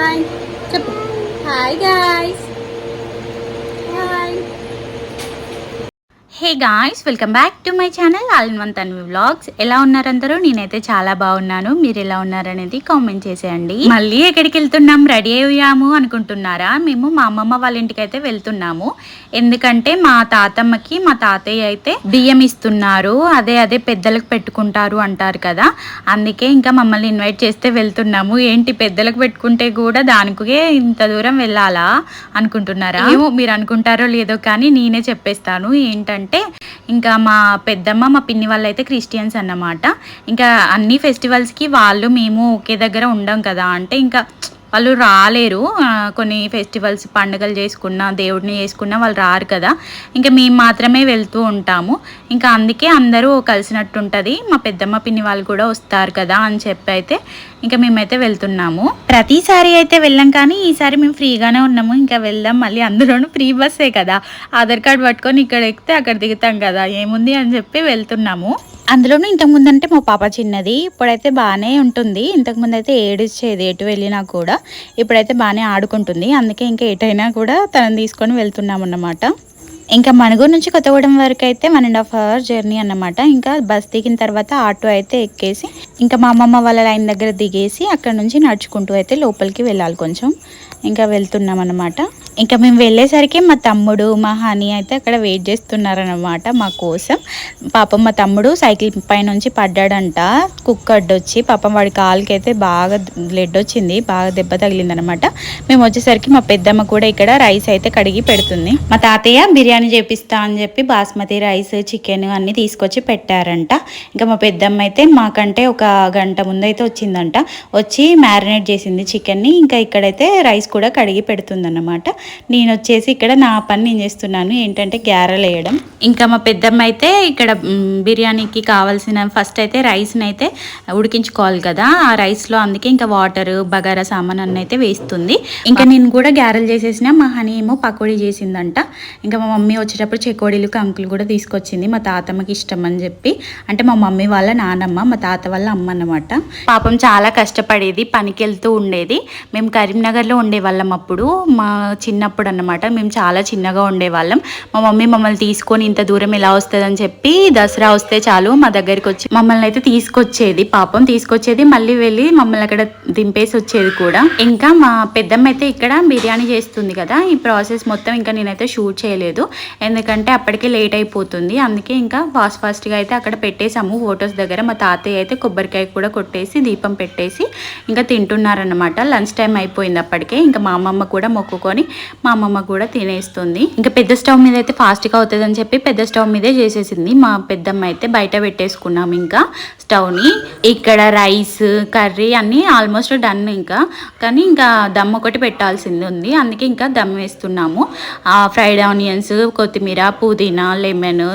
Hi చెప్పు hi guys hey guys welcome back to my channel all in one Tanvi vlogs. ఎలా ఉన్నారు అందరూ? నేనైతే చాలా బాగున్నాను. మీరు ఎలా ఉన్నారనేది కామెంట్ చేసేయండి. మళ్ళీ ఎక్కడికి వెళ్తున్నాం? రెడీ అయ్యాము అనుకుంటున్నారా? మేము మా అమ్మమ్మ వాళ్ళ ఇంటికి అయితే వెళ్తున్నాము. ఎందుకంటే మా తాతమ్మకి మా తాతయ్య అయితే బియ్యం ఇస్తున్నారు. అదే అదే పెద్దలకు పెట్టుకుంటారు అంటారు కదా. అందుకే ఇంకా మమ్మల్ని ఇన్వైట్ చేస్తే వెళ్తున్నాము. ఏంటి పెద్దలకు పెట్టుకుంటే కూడా దానికే ఇంత దూరం వెళ్ళాలా అనుకుంటున్నారా? ఏమో మీరు అనుకుంటారో లేదో కానీ నేనే చెప్పేస్తాను. ఏంటంటే ఇంకా మా పెద్దమ్మ మా పిన్ని వాళ్ళు అయితే క్రిస్టియన్స్ అన్నమాట. ఇంకా అన్ని ఫెస్టివల్స్కి వాళ్ళు మేము ఒకే దగ్గర ఉండం కదా. అంటే ఇంకా వాళ్ళు రాలేరు. కొన్ని ఫెస్టివల్స్ పండుగలు చేసుకున్నా దేవుడిని చేసుకున్నా వాళ్ళు రారు కదా. ఇంకా మేము మాత్రమే వెళ్తూ ఉంటాము. ఇంకా అందుకే అందరూ కలిసినట్టు ఉంటుంది మా పెద్దమ్మ పిన్ని వాళ్ళు కూడా వస్తారు కదా అని చెప్పి అయితే ఇంకా మేమైతే వెళ్తున్నాము. ప్రతిసారి అయితే వెళ్ళాం కానీ ఈసారి మేము ఫ్రీగానే ఉన్నాము. ఇంకా వెళ్దాం మళ్ళీ అందులోనూ ఫ్రీ బస్సే కదా. ఆధార్ కార్డ్ పట్టుకొని ఇక్కడ ఎక్కితే అక్కడ దిగుతాం కదా. ఏముంది అని చెప్పి వెళ్తున్నాము. అందులోనూ ఇంతకుముందు అంటే మా పాప చిన్నది. ఇప్పుడైతే బాగానే ఉంటుంది. ఇంతకుముందు అయితే ఏడిచ్చేది ఎటు వెళ్ళినా కూడా. ఇప్పుడైతే బాగానే ఆడుకుంటుంది. అందుకే ఇంకా ఎటైనా కూడా తనని తీసుకొని వెళ్తున్నాం అన్నమాట ఇంకా మణుగూరు నుంచి కొత్తగూడెం వరకు అయితే one and half hour journey అన్నమాట. ఇంకా బస్ దిగిన తర్వాత ఆటో అయితే ఎక్కేసి ఇంకా మా అమ్మమ్మ వాళ్ళ లైన్ దగ్గర దిగేసి అక్కడ నుంచి నడుచుకుంటూ అయితే లోపలికి వెళ్ళాలి కొంచెం. ఇంకా వెళ్తున్నాం అన్నమాట. ఇంకా మేము వెళ్ళేసరికి మా తమ్ముడు మా హనీ అయితే అక్కడ వెయిట్ చేస్తున్నారనమాట మా కోసం. పాపం మా తమ్ముడు సైకిల్ పై నుంచి పడ్డాడంట. కుక్ అడ్డొచ్చి పాపం వాడి కాలుకి అయితే బాగా బ్లడ్ వచ్చింది బాగా దెబ్బ తగిలిందనమాట మేము వచ్చేసరికి మా పెద్దమ్మ కూడా ఇక్కడ రైస్ అయితే కడిగి పెడుతుంది. మా తాతయ్య బిర్యానీ చేపిస్తా అని చెప్పి బాస్మతి రైస్ చికెన్ అన్నీ తీసుకొచ్చి పెట్టారంట. ఇంకా మా పెద్దమ్మ అయితే మాకంటే ఒక గంట ముందు అయితే వచ్చిందంట. వచ్చి మ్యారినేట్ చేసింది చికెన్ని. ఇంకా ఇక్కడైతే రైస్ కూడా కడిగి పెడుతుందన్నమాట. నేను వచ్చేసి ఇక్కడ నా పని నేను చేస్తున్నాను. ఏంటంటే గ్యారెలు వేయడం. ఇంకా మా పెద్దమ్మ అయితే ఇక్కడ బిర్యానీకి కావాల్సిన ఫస్ట్ అయితే రైస్ని అయితే ఉడికించుకోవాలి కదా. ఆ రైస్లో అందుకే ఇంకా వాటర్ బగారా సామాన్ అన్న అయితే వేస్తుంది. ఇంకా నేను కూడా గ్యారెలు చేసేసిన మా హనీ ఏమో పకోడీ చేసిందంట. ఇంకా మా మమ్మీ వచ్చేటప్పుడు చెకోడీలు కంకులు కూడా తీసుకొచ్చింది. మా తాతమ్మకి ఇష్టం అని చెప్పి. అంటే మా మమ్మీ వాళ్ళ నానమ్మ మా తాత వాళ్ళ అమ్మ అన్నమాట. పాపం చాలా కష్టపడేది పనికి వెళ్తూ ఉండేది. మేము కరీంనగర్లో ఉండేవాళ్ళం అప్పుడు. మా చిన్నప్పుడు అన్నమాట. మేము చాలా చిన్నగా ఉండేవాళ్ళం. మా మమ్మీ మమ్మల్ని తీసుకొని ఇంత దూరం ఎలా వస్తుందని చెప్పి దసరా వస్తే చాలు మా దగ్గరికి వచ్చి మమ్మల్ని అయితే తీసుకొచ్చేది పాపం తీసుకొచ్చేది. మళ్ళీ వెళ్ళి మమ్మల్ని అక్కడ దింపేసి వచ్చేది కూడా. ఇంకా మా పెద్దమ్మ అయితే ఇక్కడ బిర్యానీ చేస్తుంది కదా ఈ ప్రాసెస్ మొత్తం ఇంకా నేనైతే షూట్ చేయలేదు. ఎందుకంటే అప్పటికే లేట్ అయిపోతుంది. అందుకే ఇంకా ఫాస్ట్ ఫాస్ట్గా అయితే అక్కడ పెట్టేసాము ఫొటోస్ దగ్గర మా తాతయ్య అయితే కొబ్బరికాయ కూడా కొట్టేసి దీపం పెట్టేసి ఇంకా తింటున్నారన్నమాట. లంచ్ టైం అయిపోయింది అప్పటికే. ఇంకా మా అమ్మమ్మ కూడా మొక్కుకొని మా అమ్మమ్మ కూడా తినేస్తుంది. ఇంకా పెద్ద స్టవ్ మీద అయితే ఫాస్ట్గా అవుతుందని చెప్పి పెద్ద స్టవ్ మీదే చేసేసింది. మా పెద్దమ్మ అయితే బయట పెట్టేసుకున్నాం ఇంకా స్టవ్ని. ఇక్కడ రైస్ కర్రీ అన్నీ ఆల్మోస్ట్ డన్ ఇంకా. కానీ ఇంకా దమ్ ఒకటి పెట్టాల్సింది ఉంది. అందుకే ఇంకా దమ్ వేస్తున్నాము. ఫ్రైడ్ ఆనియన్స్ కొత్తిమీర పుదీనా లెమన్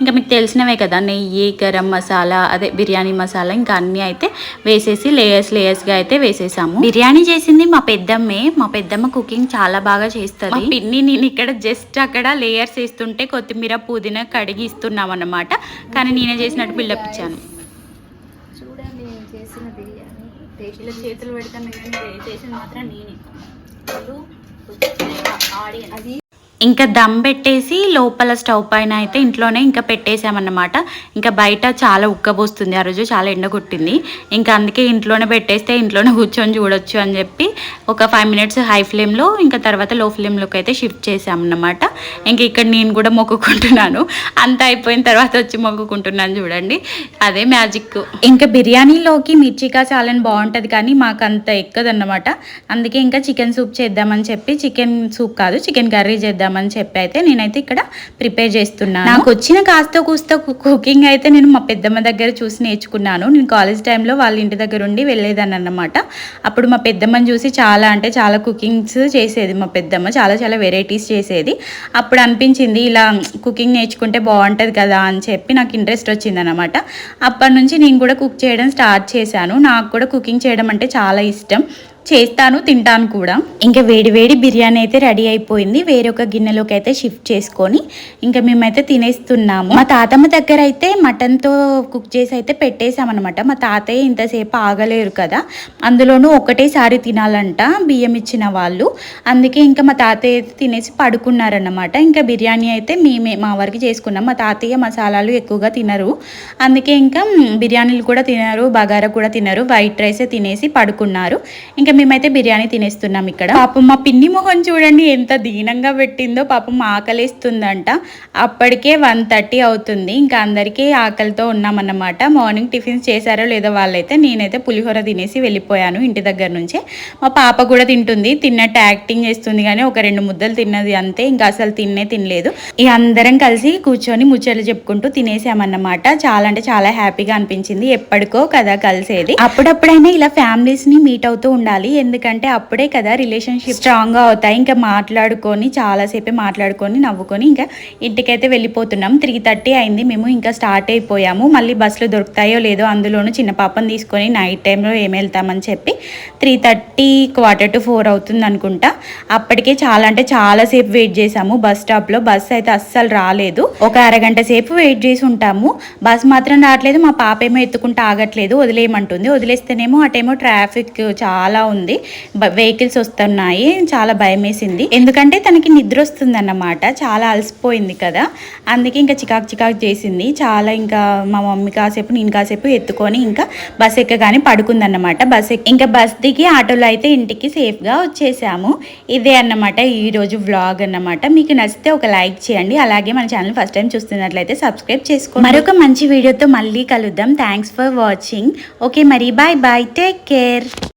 ఇంకా మీకు తెలిసినవే కదా నెయ్యి గరం మసాలా అదే బిర్యానీ మసాలా ఇంకా అన్నీ అయితే వేసేసి లేయర్స్ లేయర్స్గా అయితే వేసేసాము. బిర్యానీ చేసింది మా పెద్దమ్మే. మా పెద్దమ్మ కుకింగ్ చాలా బాగా చేస్తుంది. పిన్ని నేను ఇక్కడ జస్ట్ అక్కడ లేయర్స్ వేస్తుంటే కొత్తిమీర పుదీనా కడిగి ఇస్తున్నాం అన్నమాట కానీ నేనే చేసినట్టు బిల్డప్ ఇచ్చాను. చూడండి నేను చేసిన బిర్యానీ. ఇలా చేతులు పెడతాను కానీ చేసింది మాత్రం నేనే. ఆడియన్స్. అది ఇంకా దమ్ పెట్టేసి లోపల స్టవ్ పైన అయితే ఇంట్లోనే ఇంకా పెట్టేసామన్నమాట ఇంకా బయట చాలా ఉక్కబోస్తుంది ఆ రోజు చాలా ఎండ కొట్టింది. ఇంకా అందుకే ఇంట్లోనే పెట్టేస్తే ఇంట్లోనే కూర్చొని చూడొచ్చు అని చెప్పి ఒక ఫైవ్ మినిట్స్ హై ఫ్లేమ్లో ఇంకా తర్వాత లో ఫ్లేమ్లోకి అయితే షిఫ్ట్ చేసామన్నమాట ఇంకా ఇక్కడ నేను కూడా మొక్కుకుంటున్నాను. అంత అయిపోయిన తర్వాత వచ్చి మొక్కుకుంటున్నాను చూడండి. అదే మ్యాజిక్ ఇంకా బిర్యానీలోకి మిర్చికా చాలా బాగుంటుంది కానీ మాకు అంత ఎక్కదన్నమాట. అందుకే ఇంకా చికెన్ సూప్ చేద్దామని చెప్పి చికెన్ సూప్ కాదు చికెన్ కర్రీ చేద్దాం చేద్దామని చెప్పి అయితే నేనైతే ఇక్కడ ప్రిపేర్ చేస్తున్నాను. నాకు వచ్చిన కాస్త కూస్త కుకింగ్ అయితే నేను మా పెద్దమ్మ దగ్గర చూసి నేర్చుకున్నాను. నేను కాలేజ్ టైంలో వాళ్ళ ఇంటి దగ్గర ఉండి వెళ్ళేదాన్ని అన్నమాట అప్పుడు మా పెద్దమ్మని చూసి చాలా అంటే చాలా కుకింగ్స్ చేసేది మా పెద్దమ్మ. చాలా చాలా వెరైటీస్ చేసేది. అప్పుడు అనిపించింది ఇలా కుకింగ్ నేర్చుకుంటే బాగుంటుంది కదా అని చెప్పి నాకు ఇంట్రెస్ట్ వచ్చింది అనమాట అప్పటి నుంచి నేను కూడా కుక్ చేయడం స్టార్ట్ చేశాను. నాకు కూడా కుకింగ్ చేయడం అంటే చాలా ఇష్టం. చేస్తాను తింటాను కూడా. ఇంకా వేడి వేడి బిర్యానీ అయితే రెడీ అయిపోయింది. వేరొక గిన్నెలోకి అయితే షిఫ్ట్ చేసుకొని ఇంకా మేమైతే తినేస్తున్నాము. మా తాతమ్మ దగ్గర అయితే మటన్తో కుక్ చేసి అయితే పెట్టేశామన్నమాట. మా తాతయ్య ఇంతసేపు ఆగలేరు కదా. అందులోనూ ఒకటేసారి తినాలంట బియ్యం ఇచ్చిన వాళ్ళు. అందుకే ఇంకా మా తాతయ్య అయితే తినేసి పడుకున్నారన్నమాట. ఇంకా బిర్యానీ అయితే మేమే మా వరకు చేసుకున్నాం. మా తాతయ్య మసాలాలు ఎక్కువగా తినరు. అందుకే ఇంకా బిర్యానీలు కూడా తినరు బగారా కూడా తినరు వైట్ రైసే తినేసి పడుకున్నారు. ఇంకా మేమైతే బిర్యానీ తినేస్తున్నాం ఇక్కడ. పాపం మా పిన్ని మొహం చూడండి ఎంత దీనంగా పెట్టిందో పాపం ఆకలిస్తుందంట. అప్పటికే వన్ థర్టీ అవుతుంది. ఇంకా అందరికీ ఆకలితో ఉన్నామన్నమాట. మార్నింగ్ టిఫిన్స్ చేశారో లేదో వాళ్ళైతే నేనైతే పులిహోర తినేసి వెళ్ళిపోయాను ఇంటి దగ్గర నుంచే. మా పాప కూడా తింటుంది. తిన్నట్టు యాక్టింగ్ చేస్తుంది కానీ ఒక రెండు ముద్దలు తిన్నది అంతే. ఇంకా అసలు తిన్నే తినలేదు. ఇక అందరం కలిసి కూర్చొని ముచ్చట్లు చెప్పుకుంటూ తినేసామన్నమాట. చాలా అంటే చాలా హ్యాపీగా అనిపించింది. ఎప్పటికో కదా కలిసేది. అప్పుడప్పుడైనా ఇలా ఫ్యామిలీస్ని మీట్ అవుతూ ఉండాలి. ఎందుకంటే అప్పుడే కదా రిలేషన్షిప్ స్ట్రాంగ్గా అవుతాయి. ఇంకా మాట్లాడుకొని చాలాసేపే మాట్లాడుకొని నవ్వుకొని ఇంకా ఇంటికైతే వెళ్ళిపోతున్నాం. త్రీ థర్టీ అయింది. మేము ఇంకా స్టార్ట్ అయిపోయాము. మళ్ళీ బస్సులు దొరుకుతాయో లేదో అందులోనూ చిన్న పాపను తీసుకొని నైట్ టైంలో ఏం వెళ్తామని చెప్పి three thirty quarter to four అవుతుంది అనుకుంటా. అప్పటికే చాలా అంటే చాలాసేపు వెయిట్ చేసాము బస్ స్టాప్లో బస్ అయితే అస్సలు రాలేదు. ఒక అరగంట సేపు వెయిట్ చేసి ఉంటాము. బస్ మాత్రం రావట్లేదు. మా పాప ఏమో ఎత్తుకుంటూ ఆగట్లేదు. వదిలేయమంటుంది. వదిలేస్తేనేమో అటేమో ట్రాఫిక్ చాలా ఉంది. వెహికల్స్ వస్తున్నాయి. చాలా భయం వేసింది ఎందుకంటే తనకి నిద్ర వస్తుంది అన్నమాట చాలా అలసిపోయింది కదా. అందుకే ఇంకా చికాక్ చికాక్ చేసింది. చాలా ఇంకా మా మమ్మీ కాసేపు నేను కాసేపు ఎత్తుకొని ఇంకా బస్ ఎక్కగానే పడుకుందన్నమాట. బస్ ఎక్కి ఇంకా బస్ దిగి ఆటోలో అయితే ఇంటికి సేఫ్గా వచ్చేసాము. ఇదే అన్నమాట ఈరోజు వ్లాగ్ అన్నమాట. మీకు నచ్చితే ఒక లైక్ చేయండి. అలాగే మన ఛానల్ ఫస్ట్ టైం చూస్తున్నట్లయితే సబ్స్క్రైబ్ చేసుకోండి. మరొక మంచి వీడియోతో మళ్ళీ కలుద్దాం. Thanks for watching. ఓకే మరి బాయ్ బాయ్. Take care.